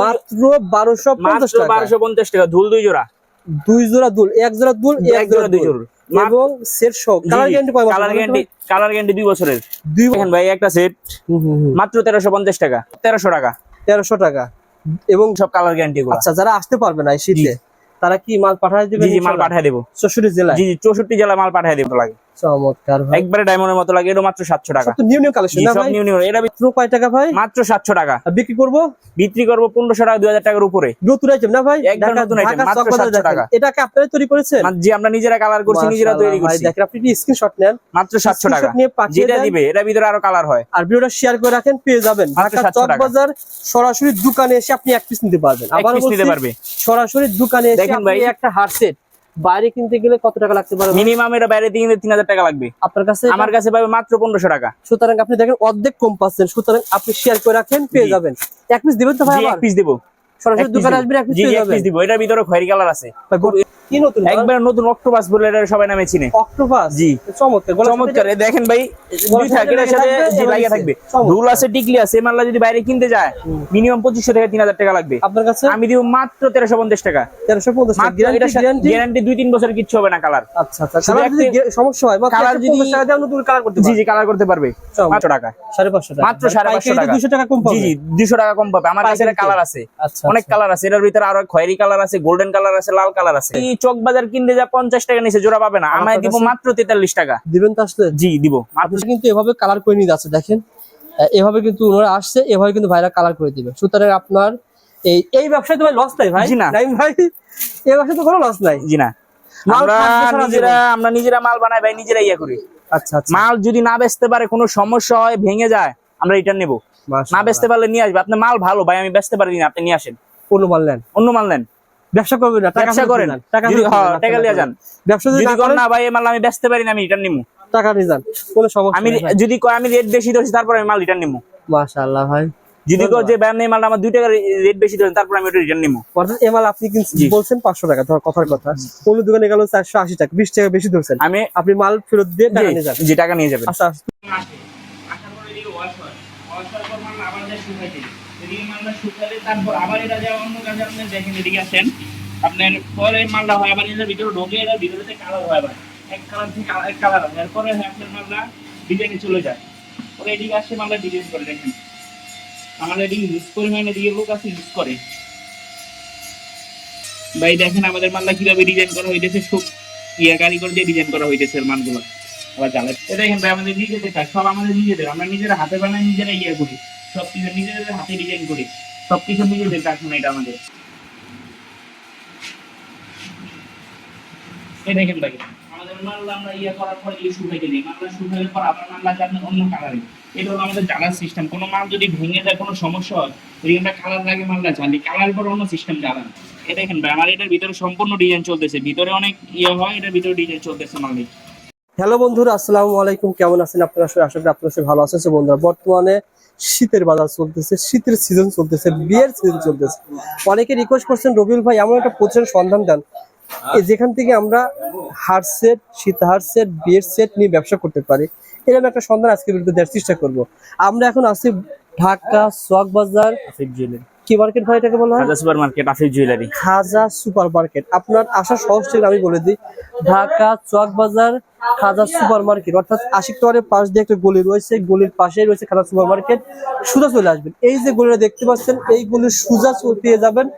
মাত্র বারোশো পঞ্চাশ বারোশো পঞ্চাশ টাকা দুল দুই জোড়া। দুই জোড়া দুল এক জোড়া দুল এক জোড়া দুই জোড়া। এবং সেট সহ কালার গ্যারান্টি কয় কালার গ্যারান্টি কালার গ্যারান্টি দুই বছরের। দুই দেখেন ভাই একটা সেট মাত্র তেরোশো পঞ্চাশ টাকা তেরোশো টাকা। তেরোশো টাকা। এবং সব কালার গ্যারান্টি আচ্ছা যারা আসতে পারবে না শীতে তারা কি মাল পাঠায় দিবে জি মাল পাঠিয়ে দেবো। চৌষট্টি জেলায়? জি চৌষট্টি জেলা মাল পাঠিয়ে দেবো। লাগে। চমৎকার ভাই। একবারে ডায়মন্ডের মতো লাগে এটা মাত্র সাতশো টাকা। তো নিউ নিউ কালেকশন না ভাই? নিউ নিউ এটা মাত্র কয় টাকা ভাই? মাত্র সাতশো টাকা। আর বিক্রি করব? বিক্রি করব পনেরোশো টাকা দুই হাজার টাকার উপরে। নতুন আইটেম না ভাই? একদম নতুন ঢাকা মাত্র 700 দেখেন। টাকা। এটাকে আপনারাই তৈরি করেছেন? জি আমরা নিজেরা কালার করছি নিজেরা তৈরি মাশাআল্লাহ ভাই, দেখেন আপনি স্ক্রিনশট নেন? মাত্র সাতশো টাকা। যেটা। দিবে এটা ভিতরে আরও কালার হয়। আর ভিডিওটা শেয়ার করে রাখেন পেয়ে যাবেন। ঢাকা 700 টাকা। চকবাজার সরাসরি দোকানে এসে আপনি এক পিস নিতে পারবেন। আবার নিতে পারবে। সরাসরি দোকানে এসে আপনি। একটা হার সেট বাইরে কিনতে গেলে কত টাকা লাগতে পারে? মিনিমাম এটা বাইরে কিনতে তিন হাজার টাকা লাগবে। আপনার কাছে আমার কাছে পাবে মাত্র পনেরোশো টাকা। সুতরাং আপনি দেখেন অর্ধেক কম পাচ্ছেন। সুতরাং আপনি শেয়ার করে রাখেন পেয়ে যাবেন। এক পিস দিবেন তো ভাই এক পিস দিব। সরাসরি দোকানে আসবেন এক পিস দিব। এটার ভিতরে খয়েরি কালার আছে। কি নতুন একবার নতুন অক্টোপাস বলে এটা সবাই নামে চিনে। অক্টোপাস? জি। চমৎকার চমৎকার। দেখেন ভাই দুই গলার সাথে সাথে জি লাগিয়ে থাকবে। ধুল আছে টিকলি আছে মাল্লা যদি বাইরে কিনতে যায় মিনিমাম পঁচিশশো থেকে তিন হাজার টাকা লাগবে। আপনার কাছে? আমি দিব মাত্র তেরোশো পঞ্চাশ টাকা। তেরোশো পঞ্চাশ গ্যারান্টি গ্যারান্টি গ্যারান্টি দুই তিন বছর কিচ্ছু হবে না কালার আচ্ছা আচ্ছা। শুধু কালার যদি একটা- গে- সমস্যা হয় মাত্র কালার যদি- পঞ্চাশ টাকা দিয়ে নতুন কালার করতে জি জি কালার করতে পারবে। চমৎকার। মাত্র টাকা। সাড়ে পাঁচশো টাকা। মাত্র সাড়ে পাঁচশো টাকা। দুশো টাকা কম পাবে। জি দুশো টাকা কম পাবে। আমার কাছে কালার আছে। আচ্ছা অনেক কালার আছে। এটার ভিতরে আরও খয়েরি কালার আছে গোল্ডেন কালার আছে লাল কালার আছে। চক বাজার কিনতে যা পঞ্চাশ টাকা নিচে জোড়া পাবে না। আমায় দিব মাত্র তেতাল্লিশ টাকা। দিবেন তো আসলে? জি দিব। আপনি কিন্তু এভাবে কালার করে নিয়ে যাচ্ছে দেখেন। এভাবে কিন্তু ওনারা আসছে এভাবে কিন্তু ভাইরা কালার করে দিবে। সুতরাং আপনার এই এই ব্যবসায় তো ভাই লস নাই ভাই। না। ভাই? এই ব্যবসায় তো কোনো লস নাই। জি না। আমরা নিজেরা আমরা নিজেরা মাল বানাই ভাই নিজেরা ইয়া করি। আচ্ছা আচ্ছা। মাল যদি না বেচতে পারে কোনো সমস্যা হয় ভেঙে যায় আমরা রিটার্ন নেব। না। বেচতে পারলে নিয়ে আসবে। আপনার মাল ভালো ভাই আমি বেচতে পারি না আপনি নিয়ে আসেন। কোনো মাল নেন। অন্য মাল নেন। ব্যবসা করবেন না টাকা ব্যবসা করেন। টাকা হ্যাঁ, টাকা আপনারা লিয়ে যান। ব্যবসা যদি করেন না ভাই মাল আমি বেচতে পারি না আমি রিটার্ন নিবো টাকা নিয়ে যান কোনো সমস্যা আমি যদি কয় আমি রেট বেশি ধরছি তারপর আমি মাল রিটার্ন নিবো মাশাআল্লাহ ভাই। যদি কয় যে ব্যায়াম নেই মালটা আমার দুই টাকা রেট বেশি ধরেন তারপর আমি ওটা রিটার্ন নিবো অর্থাৎ এই মাল আপনি বলছেন পাঁচশো টাকা ধর কথার কথা। অন্য দোকানে গেল চারশো আশি টাকা বিশ টাকা বেশি ধরছেন। আমি আপনি মাল ফেরত দিয়ে টাকা নিয়ে যান। জি, জি টাকা নিয়ে যাবেন। আচ্ছা আমাদের করে ভাই, দেখেন আমাদের মালটা কীভাবে ডিজাইন করা হইতেছে, খুব ইয়া কারিগর দিয়ে ডিজাইন করা এর মালগুলো। আবার জ্বালাই দেখেন ভাই, আমাদের নিজেদের সব আমাদের নিজেদের। আমরা নিজেরা হাতে বানাই নিজেরা ইয়ে করি। সব কিছু নিজেদের হাতে ডিজাইন করি। সব কিছু নিজেদের এটা আমাদের। এই দেখেন ভাই, আমাদের আমরা ইয়ে করার পর এই দিই। পর আবার অন্য কালারে এটা হলো আমাদের জ্বালার সিস্টেম কোনো মাল যদি ভেঙে যায়, কোনো সমস্যা হয়, যদি আমরা কালার লাগে মাল্লা জ্বালি কালার পর অন্য সিস্টেম জ্বালান। এই দেখেন ভাই, আমার এটার ভিতরে সম্পূর্ণ ডিজাইন চলতেছে। ভিতরে অনেক ইয়ে হয়, এটার ভিতরে ডিজাইন চলতেছে মালিক হ্যালো বন্ধুরা, আসসালামু আলাইকুম। কেমন আছেন আপনারা? আশা করি আপনারা ভালো আছেন। বন্ধুরা, বর্তমানে শীতের বাজার চলতেছে শীতের সিজন চলতেছে বিয়ের সিজন চলতেছে। অনেকে রিকোয়েস্ট করছেন রবিউল ভাই এমন একটা প্রচুর সন্ধান দেন। যেখান থেকে আমরা হার সেট শীত হার সেট বিয়ের সেট নিয়ে ব্যবসা করতে পারি। এরকম একটা সন্ধান আজকে বিরুদ্ধে দেওয়ার চেষ্টা করব। আমরা এখন আছি ঢাকা সোয়াগ বাজার। কি মার্কেট ভাই এটাকে বলা হয়? Khaja super market Afif jewellery Khaja super market আপনার আসার সহজ আমি বলে দিই। ঢাকা চক বাজার খাজা সুপার মার্কেট অর্থাৎ আশিক টাওয়ারের পাশ দিয়ে একটা গলি রয়েছে গলির পাশেই রয়েছে খাজা সুপার মার্কেট সোজা চলে আসবেন। এই যে গলিটা দেখতে পাচ্ছেন এই গলির সোজা চলে পেয়ে যাবেন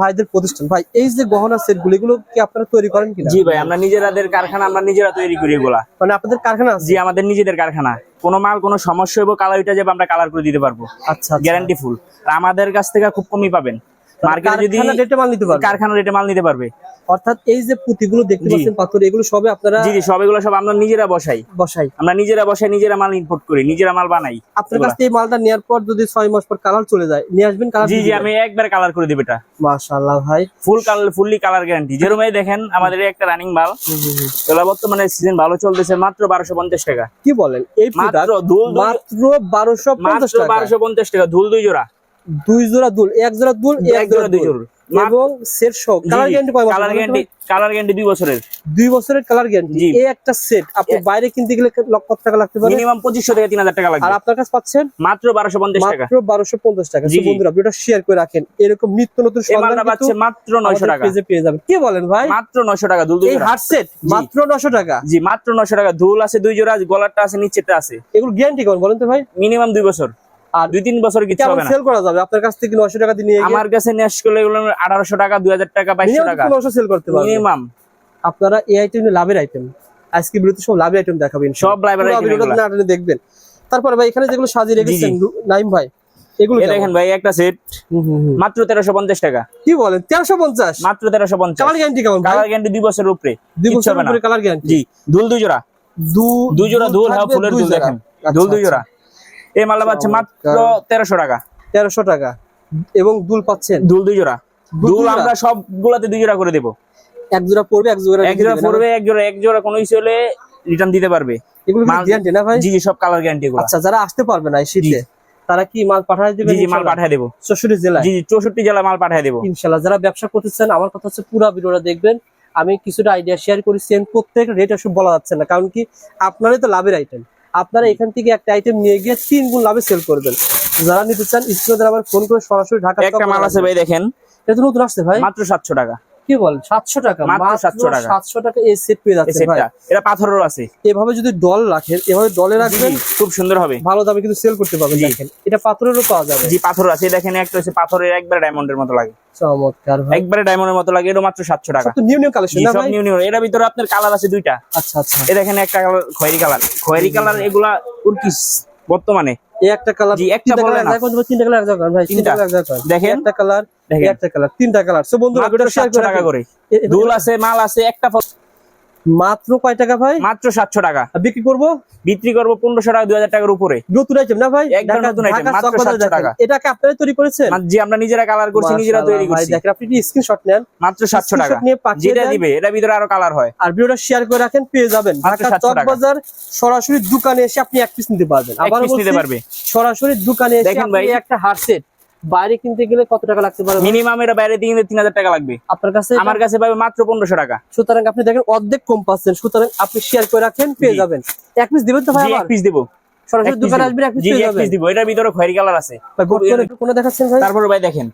ভাইদের প্রতিষ্ঠান। ভাই এই যে গহনা সেটগুলো কি আপনারা তৈরি করেন কিনা? জি ভাই আমরা নিজেরাদের কারখানা আমরা নিজেরা তৈরি করি এগুলা। মানে আপনাদের কারখানা জি আমাদের নিজেদের কারখানা। কোনো মাল কোনো সমস্যা হইব কালার ওইটা যাবে আমরা কালার করে দিতে পারব। আচ্ছা আচ্ছা। গ্যারান্টি ফুল আমাদের কাছ থেকে খুব কমই পাবেন। মার্কেটে যদি রেটে মাল নিতে পারবেন কারখানা রেটে মাল নিতে পারবে। অর্থাৎ এই যে পুঁতিগুলো দেখতে পাচ্ছেন পাথর এগুলো সবে আপনারা জি জি সব এগুলো সব আমরা নিজেরা বসাই। বসাই। আমরা নিজেরা বসাই নিজেরা মাল ইম্পোর্ট করি নিজেরা মাল বানাই আপনার কাছ থেকে মালটা নেওয়ার পর যদি ছয় মাস পর কালার চলে যায় নিয়ে আসবেন কালার জি জি আমি একবার কালার করে দিব এটা। মাশাআল্লাহ ভাই। Full colour fully colour guarantee যেরকম এই দেখেন আমাদের একটা রানিং মাল। বর্তমানে সিজন ভালো চলতেছে মাত্র বারোশো পঞ্চাশ টাকা। কি বলেন? এই মাত্র মাত্র বারোশো পঞ্চাশ মাত্র টাকা বারোশো পঞ্চাশ টাকা দুল দুই জোড়া। দুই জোড়া দুল এক জোড়া দুল এক জোড়া দুই জোড়া। এবং সেট সহ কালার গ্যারান্টি কয় কালার গ্যারান্টি কালার গ্যারান্টি দুই বছরের। দুই বছরের কালার গ্যারান্টি এই একটা সেট আপনি বাইরে কিনতে গেলে লক্ষ টাকা লাগতে পারে? মিনিমাম পঁচিশশো থেকে তিন হাজার টাকা আর আপনার কাছে পাচ্ছেন? মাত্র বারোশো পঞ্চাশ টাকা। মাত্র বারোশো পঞ্চাশ টাকা। জি, বন্ধুরা ভিডিওটা শেয়ার করে রাখেন। এরকম নিত্য নতুন সন্ধান পাচ্ছে মাত্র নয়শো আমাদের টাকা পেজে পেয়ে যাবেন। কি বলেন ভাই? মাত্র নয়শো টাকা দুল এই। হার্ট সেট মাত্র নশো টাকা। জি মাত্র নয়শো টাকা। দুল আছে দুই জোড়া গলারটা আছে নিচেরটা আছে। এগুলো গ্যারান্টি কেমন বলেন তো ভাই। মিনিমাম দুই বছর। আর দুই তিন বছর কিছু হবে না। সেল করা যাবে? আপনার কাছ থেকে নশো টাকা দিয়ে নিয়ে আমার কাছে করলে এগুলো আঠারোশো টাকা দুই হাজার টাকা বাইশশো মিনিমাম টাকা। নশো সেল করতে পারবেন। মিনিমাম। আপনারা এই আইটেম লাভের আইটেম আজকে বিরতি সব লাভের আইটেম দেখাবেন সব লাভের। আপনি দেখবেন। তারপর ভাই এখানে যেগুলো সাজিয়ে রেখেছেন নাইম ভাই এগুলো দেখেন ভাই একটা সেট হুম, হুম, হুম। মাত্র তেরোশো পঞ্চাশ টাকা। কি বলেন? তেরোশো পঞ্চাশ? মাত্র কালার গ্যারান্টি কেমন কালার গ্যারান্টি বছরের উপরে। কালার গ্যারান্টি জি দুল দুই জোড়া। দু দুই জোড়া দুল হ্যাঁ ফুলের দুল দেখেন। আচ্ছা, দুল দুই আচ্ছা। জোড়া। এই মালটা পাচ্ছে মাত্র তেরোশো টাকা। তেরোশো টাকা। এবং দুল পাচ্ছেন? দুল দুই জোড়া। দুল? আমরা সবগুলাতে দুই জোড়া করে দেবো। এক জোড়া পড়বে এক জোড়া এক জোড়া পড়বে এক জোড়া এক জোড়া কোনো হলে রিটার্ন দিতে পারবে। এগুলো গ্যারান্টি না ভাই? জি জি সব কালার গ্যারান্টি এগুলো। আচ্ছা যারা আসতে পারবে না শীতে তারা কি মাল পাঠায় দেবে জি জি মাল পাঠিয়ে দেবো। চৌষট্টি জেলায়? জি জি চৌষট্টি জেলা মাল পাঠিয়ে দেবো। ইনশাল্লাহ যারা ব্যবসা করতেছেন আমার কথা হচ্ছে পুরো ভিডিওটা দেখবেন। আমি কিছুটা আইডিয়া শেয়ার করেছি প্রত্যেক রেট আসলে বলা যাচ্ছে না কারণ কি আপনারই তো লাভের আইটেম আপনারা এখান থেকে একটা আইটেম নিয়ে গিয়ে তিন গুণ লাভে সেল করবেন যারা নিতে চান স্ক্রিনে আবার ফোন করে সরাসরি ঢাকা একটা মাল আছে ভাই দেখেন। এটা তো নতুন আসছে ভাই? মাত্র সাতশো টাকা। কি বল সাতশো টাকা মাত্র 700 টাকা। সাতশো টাকা এই সেট পেয়ে যাচ্ছে ভাই। এটা পাথরেরও আছে। এভাবে যদি ডল রাখেন এভাবে ডলে রাখবেন খুব সুন্দর হবে। ভালো দামে কিন্তু সেল করতে পারবেন। দেখেন। এটা পাথরেরও পাওয়া যাবে। জি পাথর আছে। দেখেন একটা হচ্ছে পাথরের একবারে ডায়মন্ডের মতো লাগে। চমৎকার ভাই। একবারে ডায়মন্ডের মতো লাগে। এটা মাত্র সাতশো টাকা। তো নিউ নিউ কালেকশন না ভাই? নিউ নিউ এর ভিতরে আপনার কালার আছে দুইটা। আচ্ছা আচ্ছা। এই দেখেন একটা কালার খয়েরি কালার খয়েরি কালার এগুলা উর্কিস বর্তমানে এই একটা কালার জি, একটা বলে না। তিনটা কালার ভাই তিনটা। কালার দেখেন। একটা কালার দেখেন। একটা কালার তিনটা কালার সো বন্ধুরা মাত্র ভিডিও শেয়ার করে টাকা করে দুল আছে মাল আছে একটা মাত্র কয় টাকা ভাই মাত্র সাতশো টাকা বিক্রি করব বিক্রি করব পনেরোশো টাকা দুই হাজার টাকার উপরে নতুন আইটেম না ভাই একদম ঢাকা- নতুন item, মাত্র চকবাজার 700 দেখেন। টাকা। এটাকে আপনারাই তৈরি করেছেন মানে যে আমরা নিজেরা কালার করছি নিজেরা তৈরি করছি দেখেন আপনি স্ক্রিনশট নেন মাত্র সাতশো টাকা যেটা। দিবে এটা ভিতরে আরও কালার হয় আর ভিডিওটা শেয়ার করে রাখেন পেয়ে যাবেন মাত্র ঢাকা 700 টাকা। সরাসরি দোকানে এসে আপনি এক পিস নিতে পারবেন আবার নিতে পারবে। সরাসরি দোকানে এসে আপনি ভাই। একটা হার সেট বাইরে কিনতে গেলে কত টাকা লাগতে পারে? মিনিমাম এটা বাইরে দিয়ে তিন হাজার টাকা লাগবে। আপনার কাছে আমার কাছে পাবে মাত্র পনেরোশো টাকা। সুতরাং আপনি দেখেন অর্ধেক কম পাচ্ছেন। সুতরাং আপনি শেয়ার করে রাখেন পেয়ে যাবেন। এক পিস দিবেন তো ভাই এক পিস দিব। সরাসরি এক piece দোকানে আসবেন এক পিস পেয়ে যাবেন। দিব। এটার ভিতরে খয়েরি কালার আছে। কোনে দেখাচ্ছেন ভাই? তারপরে ভাই দেখেন।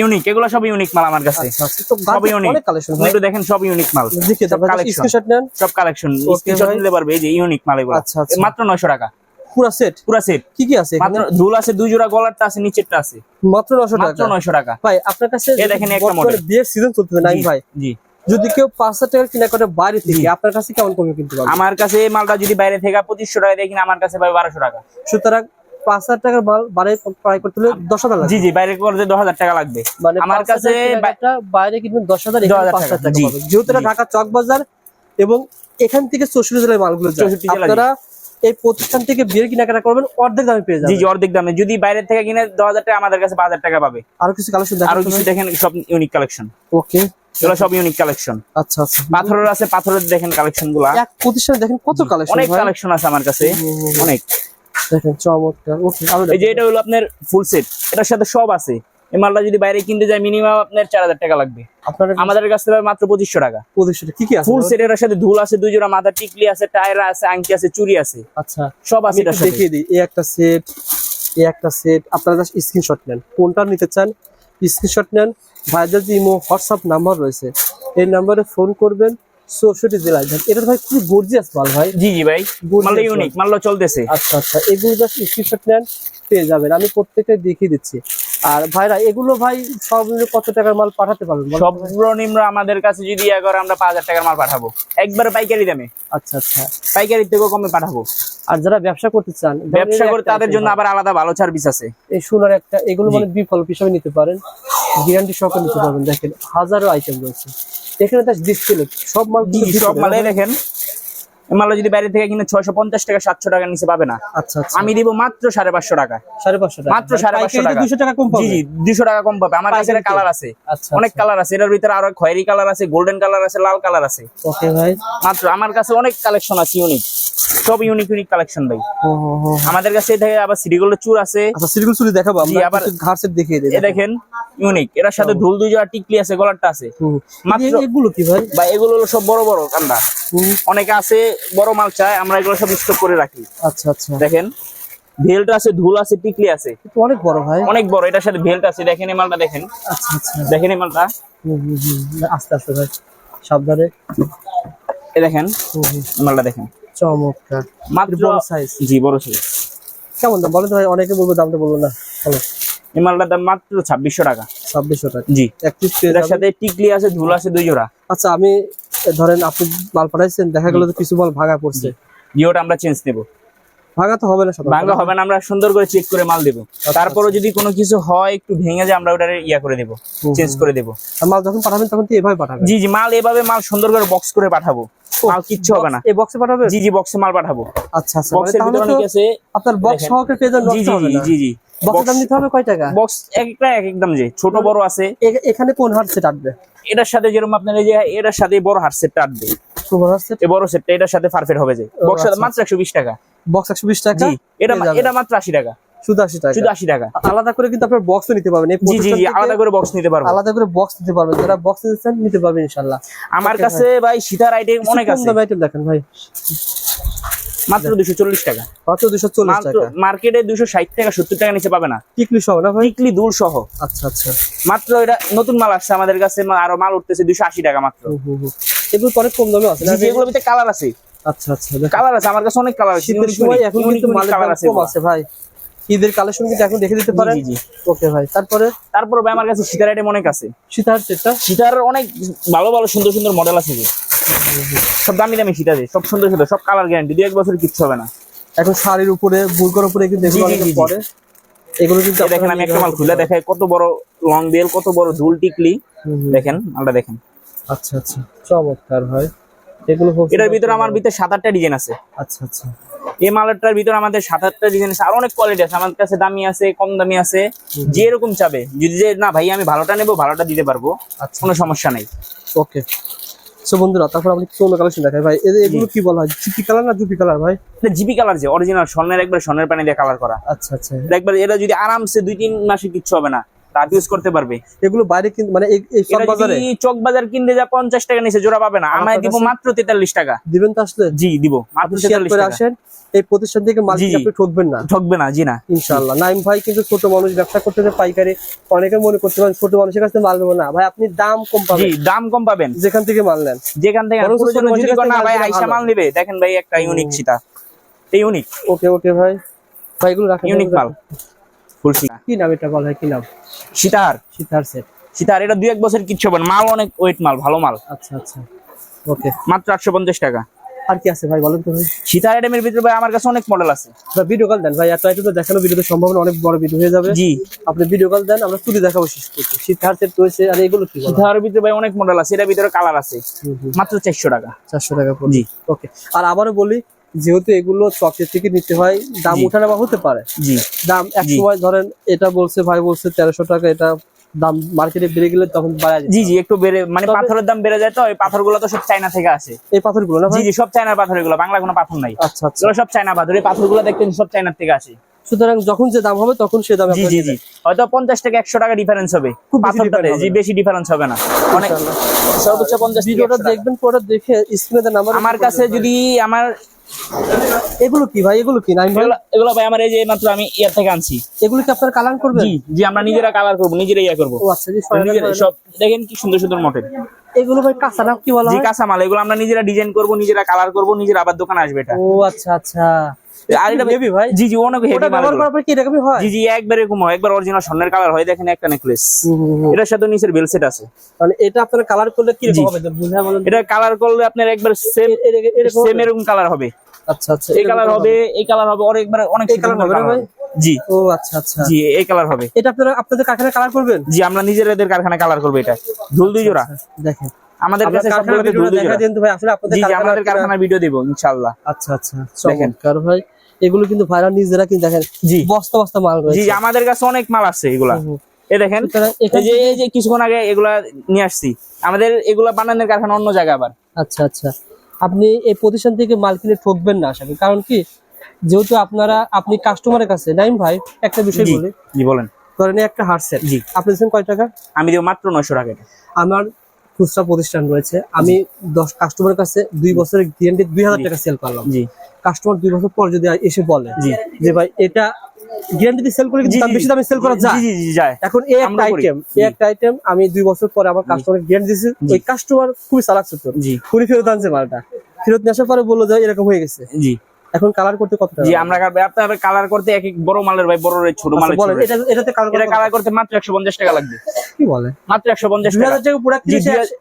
ইউনিক এগুলো সব ইউনিক মাল আমার কাছে। আচ্ছা আচ্ছা। সব ইউনিক কালেকশন একটু দেখেন সব ইউনিক মাল। সব কালেকশন স্ক্রিনশট নেন। সব কালেকশন স্ক্রিনশট নিতে পারবে এই যে ইউনিক মাল এগুলো। আচ্ছা। মাত্র নয়শো টাকা। পুরো সেট পুরা সেট কি কি আছে মাত্র দুল আছে দুই জোড়া গলারটা আছে নিচেরটা আছে। মাত্র 900 মাত্র টাকা। নয়শো টাকা। ভাই আপনার কাছে এই দেখেন একটা model। বিয়ের সিজন চলতেছে নাইম জি, ভাই। জি। যদি কেউ পাঁচ হাজার টাকার কিনা করে বাইরে থেকে আপনার কাছে কেমন কমে কিনতে পারবে আমার কাছে এই মালটা যদি বাইরে থেকে পঁচিশশো টাকা দিয়ে কিনে আমার কাছে পাবে বারোশো টাকা। সুতরাং পাঁচ হাজার টাকার মাল বাইরে ক্রয় করতে হলে দশ হাজার জি জি বাইরে করতে দশ হাজার টাকা লাগবে। মানে আমার কাছে বাইরে কিনবেন দশ হাজার 10,000 পাঁচ হাজার টাকা। জি। যেহেতু এটা ঢাকা চক বাজার এবং এখান থেকে চৌষট্টি জেলায় মালগুলো যায়। 64 জেলা, জি। আপনারা এই প্রতিষ্ঠান থেকে বিয়ের কেনাকাটা করবেন অর্ধেক দামে পেয়ে যাবেন জি অর্ধেক দামে। যদি বাইরে থেকে কিনে দশ হাজার টাকা আমাদের কাছে পাঁচ হাজার টাকা পাবে। আরও কিছু কালেকশন আরও দেখার কিছু দেখেন সব ইউনিক কালেকশন ওকে। এগুলো সব ইউনিক কালেকশন আচ্ছা আচ্ছা। পাথরের আছে পাথরের দেখেন কালেকশনগুলা এক প্রতিষ্ঠানে দেখেন কত কালেকশন অনেক কালেকশন আছে আমার কাছে। অনেক। দেখেন চমৎকার। ওকে এই যে এটা হলো আপনার ফুল সেট এটার সাথে সব আছে। এই মালটা যদি বাইরে কিনতে যায় মিনিমাম আপনার চার হাজার টাকা লাগবে। আমাদের কাছে মাত্র পঁচিশশো টাকা। প্রতিষ্ঠানে কি কি আছে? ফুল সেট এর সাথে ধুল আছে দুই জোড়া মাথা টিকলি আছে টায়ার আছে আংটি আছে চুরি আছে। আচ্ছা। সব আছে দেখিয়ে দিই। এই একটা সেট এই একটা সেট আপনারা জাস্ট স্ক্রিনশট নেন। কোনটা নিতে চান স্ক্রিনশট নেন। ভাইদের যে ইমো হোয়াটসঅ্যাপ নাম্বার রয়েছে। এই নাম্বারে ফোন করবেন চৌষট্টি জেলায় এটা ভাই খুবই গর্জিয়াস মাল ভাই। জি জি ভাই। মালটা ইউনিক মালটা চলতেছে। আচ্ছা আচ্ছা এগুলো জাস্ট স্ক্রিনশট নেন পেয়ে যাবেন। আমি প্রত্যেকটা দেখিয়ে দিচ্ছি। আর ভাইরা এগুলো ভাই সব কত টাকার মাল পাঠাতে পারবেন সর্বনিম্ন আমাদের কাছে যদি ইয়া আমরা পাঁচ হাজার টাকার মাল পাঠাবো। একবার পাইকারি দামে। আচ্ছা আচ্ছা। পাইকারি থেকেও কমে পাঠাবো। আর যারা ব্যবসা করতে চান ব্যবসা করে তাদের জন্য আবার আলাদা ভালো সার্ভিস আছে। এই সোনার একটা এগুলো মানে বিকল্প হিসাবে নিতে পারেন। গ্যারান্টি সহকারে নিতে পারবেন। দেখেন হাজারো আইটেম রয়েছে। এখানে তার ডিসপ্লে সব মাল সব মালে দেখেন। মালটা যদি বাইরে থেকে কিনে ছয়শো পঞ্চাশ টাকা সাতশো টাকার নিচে পাবে না। আচ্ছা আচ্ছা। আমি দিব মাত্র সাড়ে পাঁচশো টাকা। সাড়ে পাঁচশো মাত্র সাড়ে পাঁচশো টাকা। দুশো টাকা কম জি পাবে? জি দুশো টাকা কম পাবে। আমার কাছে কালার আছে। আচ্ছা অনেক কালার আছে। এটার ভিতরে আরও খয়েরি কালার আছে গোল্ডেন কালার আছে লাল কালার আছে। ওকে ভাই। মাত্র আমার কাছে অনেক কালেকশন আছে ইউনিক সব ইউনিক ইউনিক কালেকশন ভাই। আমাদের কাছে এই দেখে আবার সিডি গোল্ডের চুর আছে। আচ্ছা সিরিগুল চুরি দেখাবো। আমরা আবার- সেট দেখিয়ে এ দেখেন ইউনিক এটার সাথে ঢুল দুই জোড়া টিকলি আছে গলারটা আছে। মাত্র- এগুলো কি ভাই? বা এগুলো হলো সব বড় বড় কান্দা। অনেকে আছে বড় মাল চায় আমরা এগুলো সব স্টক করে রাখি। আচ্ছা আচ্ছা। দেখেন ভেলটা আছে ধুল আছে টিকলি আছে। অনেক বড় ভাই। অনেক বড় এটার সাথে ভেলটা আছে দেখেন এই মালটা দেখেন। আচ্ছা আচ্ছা। দেখেন এই মালটা। আস্তে আস্তে ভাই সাবধানে। এ দেখেন। এই মালটা দেখেন। চমৎকার। মাত্র বড় size। জি বড় সাইজ কেমন দাম? বলেন তো ভাই অনেকে বলব দামটা বলব না। হলো এই মালটার দাম মাত্র ছাব্বিশশো টাকা। ছাব্বিশশো টাকা। জি। এক পিস এটার সাথে টিকলি আছে ধুল আছে দুই জোড়া। আচ্ছা আমি ধরেন আপনি মাল পাঠাইছেন দেখা গেল কিছু মাল ভাঙা পড়ছে। জিওটা আমরা চেঞ্জ নেব। ভাঙা তো হবে না সাধারণত। হবে না আমরা সুন্দর করে চেক করে মাল দেবো। তারপরে যদি কোনো কিছু হয় একটু ভেঙে যায় আমরা ওটা ইয়া করে দেবো চেঞ্জ করে দেবো। আর মাল যখন পাঠাবেন তখন তো এভাবে পাঠাবেন? জি জি মাল এভাবে মাল সুন্দর করে বক্স করে পাঠাবো। মাল কিচ্ছু হবে না। এই বক্সে জি জি বক্সে মাল পাঠাবো। আচ্ছা আচ্ছা বক্সের ভিতরে অনেক আছে। আপনার বক্স সহকারে পেয়ে যান জি জি হবে জি না জি জি। বক্সের দাম নিতে হবে কয় টাকা? বক্স এক একটা এক একদম যে ছোট বড় আছে। এখানে কোন হার সেট এটার সাথে যেরকম আপনার এই যে এটার সাথে বড় হার সেটটা হার সেট এই বড় সেটটা এটার সাথে পারফেক্ট হবে যে। বক্স মাত্র একশো বিশ টাকা। বক্স একশো বিশ টাকা? জি এটা এটা মাত্র আশি টাকা। শুধু আশি টাকা? শুধু আশি টাকা। আলাদা করে কিন্তু আপনার বক্সও নিতে পারবেন। জি জি জি আলাদা করে বক্স নিতে পারব। আলাদা করে বক্স নিতে পারবেন। যারা বক্স নিতে নিতে পারবেন আমার কাছে ভাই। সীতার আইটেম অনেক আছে। দামে দেখেন ভাই। মাত্র দুশো চল্লিশ টাকা। মাত্র দুশো চল্লিশ মাত্র টাকা। মার্কেটে দুশো ষাট টাকা সত্তর টাকা নিচে পাবে না। টিকলি সহ না ভাই? উইকলি দুল সহ। আচ্ছা আচ্ছা। মাত্র এটা নতুন মাল আসছে আমাদের কাছে আরও মাল উঠতেছে দুশো আশি টাকা মাত্র। এগুলো পরে অনেক কম দামে আছে এগুলোর ভিতরে কালার আছে। আচ্ছা আচ্ছা কালার আছে আমার কাছে অনেক কালার আছে। সময় এখন কিন্তু কালার আছে ভাই। ঈদের কালেকশন কিন্তু এখন দেখে দিতে পারেন। জি। ওকে ভাই তারপরে? তারপর ভাই আমার কাছে সীতার আইটেম অনেক আছে। সীতার সেটটা সীতার অনেক ভালো ভালো সুন্দর সুন্দর মডেল আছে সব দামি দামি সীতা যে সব সুন্দর সুন্দর সব কালার গ্যারান্টি দু এক বছর কিচ্ছু হবে না। এখন শাড়ির উপরে বুলকার উপরে কিন্তু। পরে। এগুলো কিন্তু দেখেন আমি একটা মাল খুলে দেখাই। কত বড় লং বেল কত বড় ঝুল টিকলি। দেখেন মালটা দেখেন। আচ্ছা আচ্ছা। চমৎকার ভাই। এগুলো এটার ভিতরে আমার ভিতরে সাত আটটা ডিজাইন আছে। আচ্ছা আচ্ছা। এই মালটার ভিতরে আমাদের সাত আটটা ডিজাইন আছে আর অনেক কোয়ালিটি আছে। আমার কাছে দামি আছে কম দামি আছে যে এরকম চাবে। যদি যে না ভাই আমি ভালোটা নেব ভালোটা দিতে পারব আচ্ছা। কোনো সমস্যা নাই। ওকে সো বন্ধুরা তারপর আপনি কিছু অন্য কালেকশন দেখাই। ভাই এগুলো কি বলা হয়? জিপি কালার না জুপি কালার ভাই? এটা জিপি কালার যে অরিজিনাল স্বর্ণের একবার স্বর্ণের পানি দিয়ে কালার করা। আচ্ছা আচ্ছা। একবার এটা যদি আরামসে দুই তিন মাসে কিচ্ছু হবে না। রাত ইউজ করতে পারবে। এগুলো বাইরে কিন্তু মানে এই- সব বাজারে? চক বাজার কিনতে যা পঞ্চাশ টাকা নিচে জোড়া পাবে না। আমায় দিব মাত্র তেতাল্লিশ টাকা। দিবেন তো আসলে জি দিব। মাত্র আপনি শেয়ার তেতাল্লিশ করে টাকা। আসেন। এই প্রতিষ্ঠান থেকে মাল আপনি ঠকবেন না। ঠকবে না জি না। ইনশাআল্লাহ। নাইম ভাই কিন্তু ছোট মানুষ ব্যবসা করতে চায় পাইকারি অনেকে মনে করতে পারেন ছোট মানুষের কাছে মাল নেব না। ভাই আপনি দাম কম জি পাবেন। দাম কম পাবেন। যেখান থেকে মাল নেন। যেখান থেকে প্রয়োজনে যদি না ভাই মাল আইসা মাল নিবে। দেখেন ভাই একটা ইউনিক সীতা এই ইউনিক ওকে ওকে ভাই। ভাই এগুলো রাখেন। ইউনিক মাল। ফুল কি নাম এটা বলা হয় কি নাম? সীতার সীতার সেট সীতার এটা দুই এক বছর কিচ্ছু হবে মাল অনেক ওয়েট মাল ভালো মাল। আচ্ছা আচ্ছা। ওকে মাত্র আটশো পঞ্চাশ টাকা। আর কি আছে ভাই বলেন তো ভাই। আইটেমের ভিতরে ভাই আমার কাছে অনেক মডেল আছে। ভিডিও কল দেন ভাই এত আইটেম তো দেখানো ভিডিওতে সম্ভাবনা অনেক বড় ভিডিও হয়ে যাবে। জি। আপনি ভিডিও কল দেন আমরা তুলে দেখাবো শেষ সীতার সেট রয়েছে আর এগুলো কি ভিতরে ভাই অনেক মডেল আছে এটার ভিতরে কালার আছে। মাত্র চারশো টাকা। চারশো টাকা জি। ওকে আর আবারও বলি যেহেতু এগুলো চকের থেকে নিতে হয় দাম জি। উঠানামা হতে পারে। জি। দাম এক সময় ধরেন এটা বলছে ভাই বলছে তেরোশো টাকা এটা দাম মার্কেটে বেড়ে গেলে তখন বাড়া যায়। জি জি একটু বেড়ে মানে পাথরের দাম বেড়ে যায় তো এই পাথরগুলো তো সব চায়না থেকে আসে। এই পাথরগুলো না জি জি সব চায়নার পাথর এগুলো বাংলা কোনো পাথর নাই। আচ্ছা আচ্ছা। সব চায়না পাথর এই পাথরগুলো দেখতেন সব চায়নার থেকে আসে। সুতরাং যখন যে দাম হবে তখন সে দামে জি আপনারা জি জি। হয়তো পঞ্চাশ থেকে একশো টাকা ডিফারেন্স হবে। খুব বেশি পাথরটাতে জি বেশি ডিফারেন্স হবে না। অনেক সর্বোচ্চ ভিডিওটা 100 টাকা। দেখবেন পরে দেখে স্ক্রিনে নাম্বার আমার কাছে যদি আমার এগুলো কি ভাই? এগুলো কি? নাইম ভাই এগুলো ভাই আমার এই যে মাত্র আমি ইয়ার থেকে আনছি। এগুলো কি আপনারা কালার করবেন? জি জি আমরা নিজেরা কালার করব নিজেরা ইয়া করব। ও আচ্ছা সব দেখেন কি সুন্দর সুন্দর মডেল এগুলো ভাই কাঁচা না কি বলা জি হয়? কাঁচামাল এগুলো আমরা নিজেরা ডিজাইন করব নিজেরা কালার করব নিজেরা আবার দোকানে আসবে এটা। ও আচ্ছা আচ্ছা। আর এটা হেভি ভাই জি জি অনেক হেভি মাল ব্যবহার করার পর কি এরকমই হয়? জি জি একবার এরকম হয় একবার অরিজিনাল স্বর্ণের কালার হয় দেখেন একটা নেকলেস। এটার সাথে নিচের বেলসেট আছে। মানে এটা আপনারা কালার করলে কি রকম হবে? বুঝা বলেন এটা কালার করলে আপনার একবার সেম এরকম কালার হবে। আচ্ছা আচ্ছা এই কালার হবে এই কালার হবে অনেক একবার অনেক colour সুন্দর হবে। জি। ও আচ্ছা আচ্ছা। জি এই কালার হবে। এটা আপনারা আপনাদের কারখানায় কালার করবেন? জি আমরা নিজেদের কারখানায় কালার করব এটা। ঝুল দুই জোড়া। দেখেন। আমাদের কাছে সবগুলোতে ভিডিওটা দুই জোড়া। দিন তো ভাই আসলে আপনাদের আমাদের কারখানার ভিডিও দেবো ইনশাআল্লাহ। আচ্ছা আচ্ছা চমৎকার ভাই। এগুলো কিন্তু ভাইরা নিজেরা কিন্তু দেখেন জি। বস্তা বস্তা মাল রয়েছে। জি আমাদের কাছে অনেক মাল আছে এগুলা। এ দেখেন যে এই যে কিছুক্ষণ আগে এগুলা নিয়ে আসছি। আমাদের এগুলা বানানোর কারখানা অন্য জায়গা আবার। আচ্ছা আচ্ছা। আপনি এই প্রতিষ্ঠান থেকে মাল কিনে ঠকবেন না আশা করি। কারণ কি যেহেতু আপনারা আপনি কাস্টমারের কাছে নাইম ভাই একটা বিষয় বলি। জি বলেন। ধরেন একটা হারসেট জি। আপনি দিচ্ছেন কয় টাকা? আমি দেবো মাত্র নয়শো টাকা। আমার খুচরা প্রতিষ্ঠান রয়েছে। আমি দশ কাস্টমারের কাছে দুই বছরের গ্যারান্টি দুই হাজার। টাকা সেল করলাম। জি। কাস্টমার দুই বছর পর যদি এসে বলে জি। যে ভাই এটা গ্যারান্টি দিয়ে সেল করে কিন্তু দাম বেশি দামে সেল করা যায়। জি জি যায়। এখন এই একটা আইটেম এই একটা আইটেম আমি দুই বছর পরে আমার কাস্টমার গ্যারান্টি দিয়েছি ওই কাস্টমার খুবই চালাক ছোট। জি। ফেরত আনছে মালটা। ফেরত পরে বলল যে এরকম হয়ে গেছে। জি। এখন কালার করতে কত জি আমরা আপনার কালার করতে এক এক বড় মালের ভাই বড় রে ছোট আচ্ছা, মালের বলেন এটা এটাতে কালার এটা কালার করতে মাত্র একশো পঞ্চাশ টাকা লাগবে। কি বলে? মাত্র একশো পঞ্চাশ দুই টাকা হাজার টাকা প্রোডাক্ট জি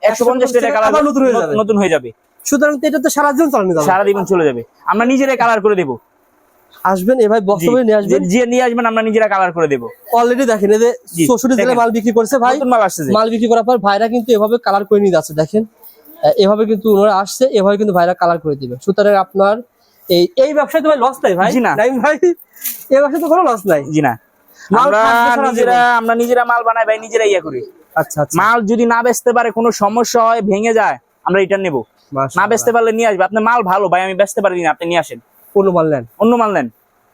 একশো পঞ্চাশ টাকা কালার নতুন হয়ে যাবে। নতুন হয়ে যাবে। সুতরাং এটা তো সারা জীবন চালানো যাবে। সারা জীবন চলে যাবে। আমরা নিজেরাই কালার করে দেবো। আসবেন এ ভাই জি। বক্তব্য নিয়ে আসবেন। যে- নিয়ে আসবেন আমরা নিজেরা কালার করে দেবো। অলরেডি দেখেন এই যে চৌষট্টি জেলায় মাল বিক্রি করছে ভাই। মাল আসছে মাল বিক্রি করার পর ভাইরা কিন্তু এভাবে কালার করে নিয়ে যাচ্ছে দেখেন। এভাবে কিন্তু ওনারা আসছে এভাবে কিন্তু ভাইরা কালার করে দিবে। সুতরাং আপনার এই এই ব্যবসায় তো ভাই লস নাই ভাই। না। ভাই? এই ব্যবসায় তো কোনো লস নাই। জি না। আমরা নিজেরা আমরা নিজেরা মাল বানাই ভাই নিজেরা ইয়া করি। আচ্ছা আচ্ছা। মাল যদি না বেচতে পারে কোনো সমস্যা হয় ভেঙে যায় আমরা রিটার্ন নেব। না বেচতে পারলে নিয়ে আসবে। আপনার মাল ভালো ভাই আমি বেচতে পারি না আপনি নিয়ে আসেন। কোনো মাল নেন অন্য মাল নেন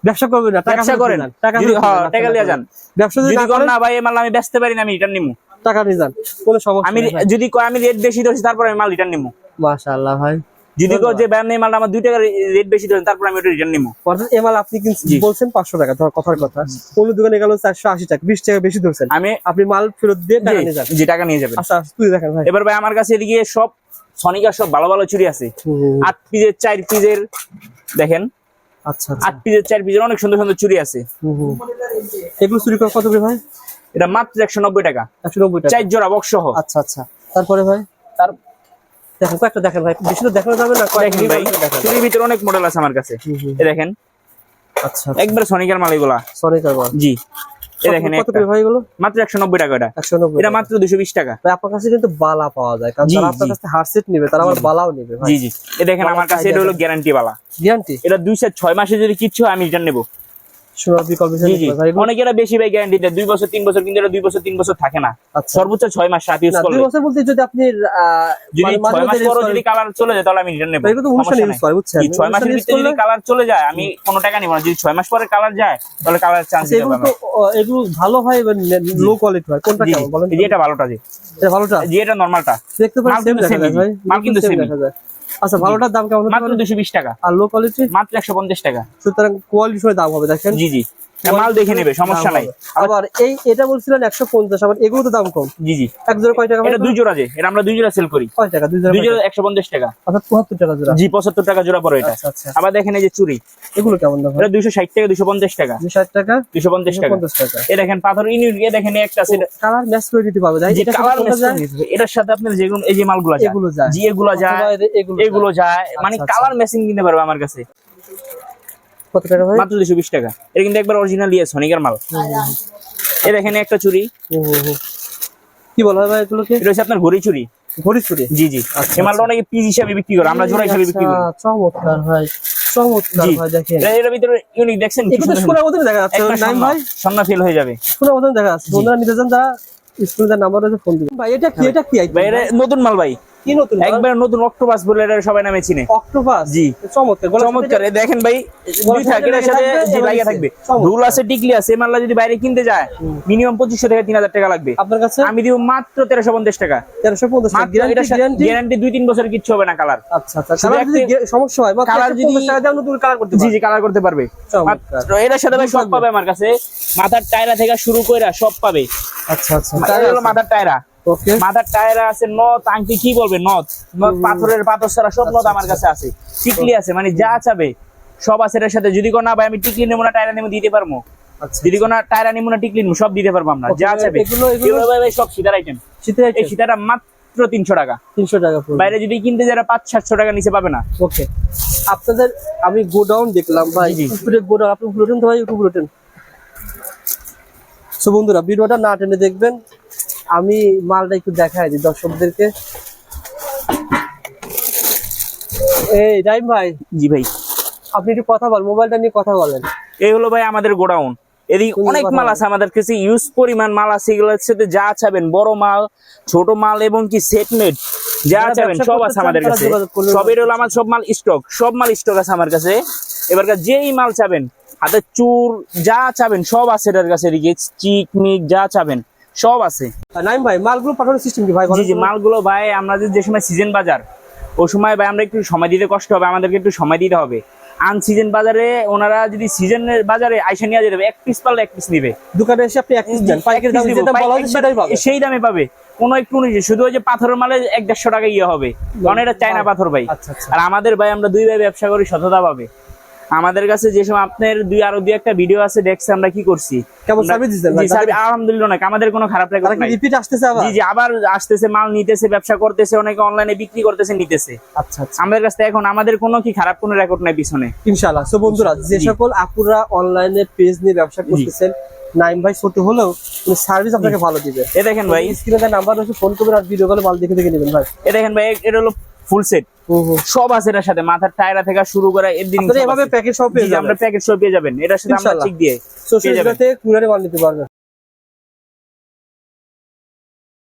ব্যবসা করবেন না টাকা ব্যবসা করেন। টাকা হ্যাঁ, টাকা যান। ব্যবসা যদি করেন না ভাই এই মাল আমি বেচতে পারি না আমি রিটার্ন নিবো টাকা নিয়ে যান কোনো সমস্যা আমি যদি কয় আমি রেট বেশি ধরছি তারপর আমি মাল রিটার্ন নিবো মাশাআল্লাহ ভাই। যদি কয় যে এই মালটা আমার দুই টাকা রেট বেশি ধরেন তারপর আমি ওটা রিটার্ন নিবো অর্থাৎ এ মাল আপনি বলছেন পাঁচশো টাকা ধর কথার কথা। অন্য দোকানে গেল চারশো আশি টাকা বিশ টাকা বেশি ধরছেন। আমি আপনি মাল ফেরত দিয়ে টাকা নিয়ে জি, জি টাকা নিয়ে যাবেন। আচ্ছা আচ্ছা, তুই দেখেন ভাই। এবার ভাই আমার কাছে এদিকে সব সনিকার সব ভালো ভালো চুরি আছে। আট পিসের চার পিসের দেখেন? আচ্ছা আচ্ছা। আট পিসের চার পিসের অনেক সুন্দর সুন্দর চুরি আছে। এগুলো চুরি করা কত করে ভাই? এটা মাত্র একশো নব্বই টাকা। একশো নব্বই টাকা। চার জোড়া বক্স সহ। আচ্ছা আচ্ছা। তারপরে ভাই? তার দেখেন কয়েকটা দেখেন ভাই। বেশি তো দেখানো যাবে না দেখেন ভাই চুরির ভিতরে অনেক মডেল আছে আমার কাছে। দেখেন। আচ্ছা একবার সনিকার মাল এগুলা। সরি কারবার জি। দেখেন কত একটা। করে ভাই এগুলো? মাত্র একশো নব্বই টাকা এটা। মাত্র টাকা। ভাই আপনার কাছে কিন্তু বালা পাওয়া যায় কারণ যারা আপনার কাছে হারসেট নেবে তারা আবার বালাও নেবে ভাই। জি জি। এ দেখেন আমার কাছে এটা হলো গ্যারান্টি বালা। গ্যারান্টি এটা মাসে যদি কিচ্ছু হয় আমি রিটার্ন নেব। অনেকে এটা বেশি ভাই গ্যারান্টি দেয়। দুই বছর তিন বছর কিন্তু এটা দুই বছর তিন বছর থাকে না। আচ্ছা। সর্বোচ্চ ছয় মাস সাত ইউজ না দুই বছর বলতে যদি আপনি যদি মানে ছয় মাস পরও যদি কালার চলে যায় তাহলে আমি রিটার্ন নেব। ভাই, তো অনুষ্ঠানে ইউজ করে বুঝছেন? ছয় মাসের ভিতরে যদি কালার চলে যায় আমি কোনো টাকা নিবো না। যদি ছয় মাস পরে কালার যায় তাহলে কালার চান্স আচ্ছা, এগুলো এগুলো ভালো হয় লো কোয়ালিটি হয়? কোনটা কেমন বলেন এটা ভালোটা জি। এটা ভালোটা? জি এটা নর্মালটা দেখতে পারেন মাল সেম কিন্তু। ভাই মাল দেখা যায়। আচ্ছা ভালোটার দাম কেমন মাত্র পারে? দুশো বিশ টাকা। আর লো কোয়ালিটি মাত্র একশো পঞ্চাশ টাকা। সুতরাং কোয়ালিটি সময় দাম হবে দেখেন। জি জি। মাল দেখে নেবে সমস্যা নাই। আবার এই এটা বলছিলেন একশো পঞ্চাশ আবার এগুলো তো দাম কম। জি জি। এক জোড়া কয় টাকা এটা দুই জোড়া যে এটা আমরা দুই জোড়া সেল করি। কয় টাকা? দুই জোড়া দুই জোড়া টাকা? একশো পঞ্চাশ টাকা। অর্থাৎ পঁচাত্তর টাকা জোড়া। জি পঁচাত্তর টাকা জোড়া পড়ে এটা। আচ্ছা আচ্ছা। আবার দেখেন এই যে চুরি। এগুলো কেমন দাম এটা দুইশো ষাট টাকা দুশো পঞ্চাশ টাকা। দুই ষাট টাকা? দুশো পঞ্চাশ টাকা। পঞ্চাশ টাকা। এ দেখেন পাথর এ দেখেন একটা আছে কালার ম্যাচ করে দিতে পারবে। এটা কালার যায়? এটার সাথে আপনার যেগুলো এই যে মালগুলো যায়। এগুলো যায়। জি এগুলো যায়। এগুলো যায়। মানে আচ্ছা, কালার মেশিন কিনতে পারবে আমার কাছে। কত টাকা ভাই? মাত্র দুশো বিশ টাকা। এটা কিন্তু একবার অরিজিনাল ইয়ে সনিকের মাল। এ দেখেন একটা চুরি। কি বলা হয় ভাই এগুলোকে? এটা হচ্ছে আপনার ঘড়ি চুরি। ঘড়ি চুরি? জি জি। আচ্ছা, এই মালটা অনেকে পিস হিসাবে বিক্রি করে আমরা জোড়া হিসাবে বিক্রি করি। আচ্ছা, চমৎকার ভাই চমৎকার ভাই দেখেন। এটা- ভিতরে ইউনিক দেখছেন? মতন দেখা যাচ্ছে ভাই? ফেল হয়ে যাবে। মতন দেখা যাচ্ছে। বন্ধুরা নিতে চান তারা স্ক্রিনে নাম্বার রয়েছে ফোন দিবেন। ভাই এটা কি এটা কি ভাই এটা নতুন মাল ভাই। কি নতুন একবার নতুন অক্টোপাস বলে এটা সবাই নামে চিনে। অক্টোপাস? জি। চমৎকার চমৎকার। দেখেন ভাই দুই সাথে থাকে এটার সাথে জি লাগিয়ে থাকবে। চমৎকার। আছে টিকলি আছে এই যদি বাইরে কিনতে যায় মিনিমাম থেকে তিন হাজার টাকা লাগবে। আপনার কাছে? আমি দিব মাত্র তেরোশো পঞ্চাশ টাকা। গ্যারান্টি গ্যারান্টি গ্যারান্টি দুই তিন বছর কিচ্ছু হবে না কালার আচ্ছা আচ্ছা। কালার সমস্যা হয় মাত্র টাকা নতুন কালার করতে জি জি কালার করতে পারবে। মাত্র এটার সাথে ভাই সব পাবে আমার কাছে। মাথার টায়রা থেকে শুরু করে সব পাবে। আচ্ছা আচ্ছা। হলো মাথার টায়রা ওকে মাথার টায়রা আছে নথ আংটি কি বলবে নথ? নথ পাথরের পাথর ছাড়া সব নথ আমার কাছে আছে। টিকলি আছে মানে যা চাবে সব আছে এটার সাথে। যদি কোনো না ভাই আমি টিকলি নেব না টায়রা নেব দিতে পারব। আচ্ছা। যদি কোনো টায়রা নেব না টিকলি সব দিতে পারব আমরা যা চাবে। সব সীতার আইটেম শীতের এই সীতাটা মাত্র তিনশো টাকা। তিনশো টাকা বাইরে যদি কিনতে যারা পাঁচ সাতশো টাকা নিচে পাবে না। ওকে আপনাদের আমি গোডাউন দেখলাম ভাই। গোডাউন আপনি উপরে ভাই উপরে সো বন্ধুরা ভিডিওটা না টেনে দেখবেন। আমি মালটা একটু দেখাই দিই দর্শকদেরকে। এই রাইম ভাই জি ভাই। আপনি একটু কথা বল মোবাইলটা নিয়ে কথা বলেন। এই হলো ভাই আমাদের গোডাউন। এদিকে অনেক মাল আছে আমাদের কাছে ইউজ পরিমাণ মাল আছে এগুলোর সাথে যা চাবেন বড় মাল ছোট মাল এবং কি সেটমেট যা চাবেন সব আছে আমাদের কাছে। সবের হলো আমার সব মাল স্টক সব মাল স্টক আছে আমার কাছে। এবার যেই মাল চাবেন হাতে চুর যা চাবেন সব আছে এটার কাছে এদিকে চিকমিক যা চাবেন। সব আছে। নাইম ভাই মালগুলো পাঠানোর সিস্টেম কি ভাই? জি জি মালগুলো ভাই আমরা যে- সময় সিজন বাজার ওই সময় ভাই আমরা একটু সময় দিতে কষ্ট হবে আমাদেরকে একটু সময় দিতে হবে। আন সিজন বাজারে ওনারা যদি সিজনের বাজারে আইসা নিয়ে যেতে এক পিস পারলে এক পিস নিবে। দোকানে এসে আপনি এক পিস দেন পাইকারি দামে যেটা বলা হচ্ছে সেটাই পাবে। সেই দামে পাবে। কোন একটু উনিশ শুধু ওই যে পাথরের মালে এক দেড়শো টাকা ইয়ে হবে। কারণ এটা চায়না পাথর ভাই। আচ্ছা আচ্ছা। আর আমাদের ভাই আমরা দুই ভাই ব্যবসা করি সততা পাবে। আমাদের কাছে যে সময় আপনার দুই আরও দুই একটা ভিডিও আছে দেখছে আমরা কি করছি। কেমন সার্ভিস দিচ্ছেন আলহামদুলিল্লাহ আমাদের কোনো খারাপ রেকর্ড নাই। রিপিট আসতেছে আবার? জি জি আবার আসতেছে মাল নিতেছে ব্যবসা করতেছে অনেকে অনলাইনে বিক্রি করতেছে নিতেছে। আচ্ছা আচ্ছা। আমাদের কাছে এখন আমাদের কোনো কি খারাপ কোনো রেকর্ড নাই পিছনে। ইনশাআল্লাহ। সো বন্ধুরা যে সকল আপুরা অনলাইনে পেজ নিয়ে ব্যবসা করতেছেন নাইম ভাই ছোট হলেও সার্ভিস আপনাকে ভালো দিবে। এ দেখেন ভাই। স্ক্রিনে নাম্বার রয়েছে ফোন করবেন আর ভিডিও কলে মাল দেখে দেখে নেবেন ভাই। এ দেখেন ভাই এটা হলো ফুল সেট। সব আছে এটার সাথে। মাথার টায়রা থেকে শুরু করে এর দিন আপনারা এভাবে প্যাকেজ সব পেয়ে আমরা যাবেন। প্যাকেট সব পেয়ে যাবেন। এটার সাথে আমরা ঠিক দিয়ে সোশ্যাল পেয়ে যাবেন। মিডিয়াতে কুরিয়ারে মাল নিতে পারবেন।